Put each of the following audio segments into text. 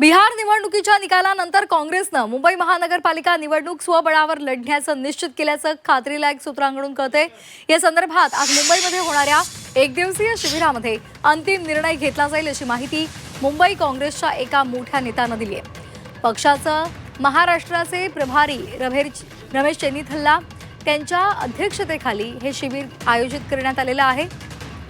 बिहार निवडणुकीच्या निकालानंतर काँग्रेसनं मुंबई महानगरपालिका निवडणूक स्वबळावर लढण्याचं निश्चित केल्याचं खात्रीलायक सूत्रांकडून कळते या संदर्भात आज मुंबईमध्ये होणाऱ्या एकदिवसीय शिबिरामध्ये अंतिम निर्णय घेतला जाईल अशी माहिती मुंबई काँग्रेसच्या एका मोठ्या नेत्यानं दिली आहे पक्षाचं महाराष्ट्राचे प्रभारी रमेश रमेश चेनीथल्ला त्यांच्या अध्यक्षतेखाली हे शिबिर आयोजित करण्यात आलेलं आहे.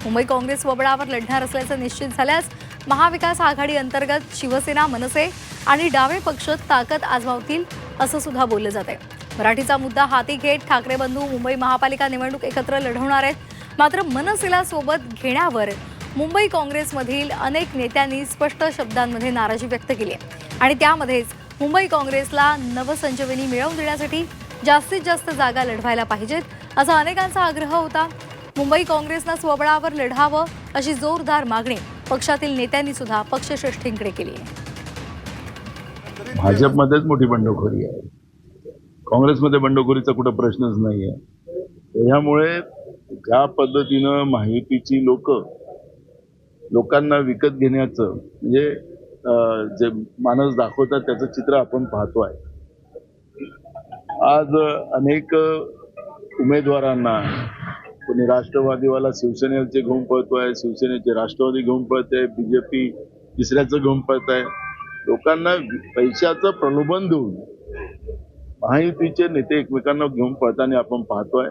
मुंबई काँग्रेस वबळावर लढणार असल्याचं निश्चित झाल्यास महाविकास आघाडी अंतर्गत शिवसेना मनसे आणि डावे पक्ष ताकद आजमावतील असं सुद्धा बोललं जात आहे. मराठीचा मुद्दा हाती घेत ठाकरे बंधू मुंबई महापालिका निवडणूक एकत्र लढवणार आहेत. मात्र मनसेला सोबत घेण्यावर मुंबई काँग्रेसमधील अनेक नेत्यांनी स्पष्ट शब्दांमध्ये नाराजी व्यक्त केली आहे. आणि त्यामध्येच मुंबई काँग्रेसला नवसंजीवनी मिळवून देण्यासाठी जास्तीत जास्त जागा लढवायला पाहिजेत असा अनेकांचा आग्रह होता. मुंबई काँग्रेसनं स्वबळावर लढावं अशी जोरदार मागणी पक्षातील नेत्यांनी सुद्धा पक्षश्रेष्ठींकडे केली आहे. भाजपमध्येच मोठी बंडखोरी आहे. काँग्रेसमध्ये बंडखोरीचा कुठं प्रश्नच नाही आहे त्याच्यामुळे ज्या पद्धतीनं माहितीची लोक लोकांना विकत घेण्याचं म्हणजे अं, जे माणूस दाखवतात त्याचं चित्र आपण पाहतो आहे. आज अनेक उमेदवारांना कोणी राष्ट्रवादीवाला शिवसेनेचे घेऊन पळतोय शिवसेनेचे राष्ट्रवादी घेऊन पळत आहे बीजेपी तिसऱ्याचं घेऊन पळत आहे लोकांना पैशाचं प्रलोभन देऊन महायुतीचे नेते एकमेकांना घेऊन पळताना आपण पाहतोय.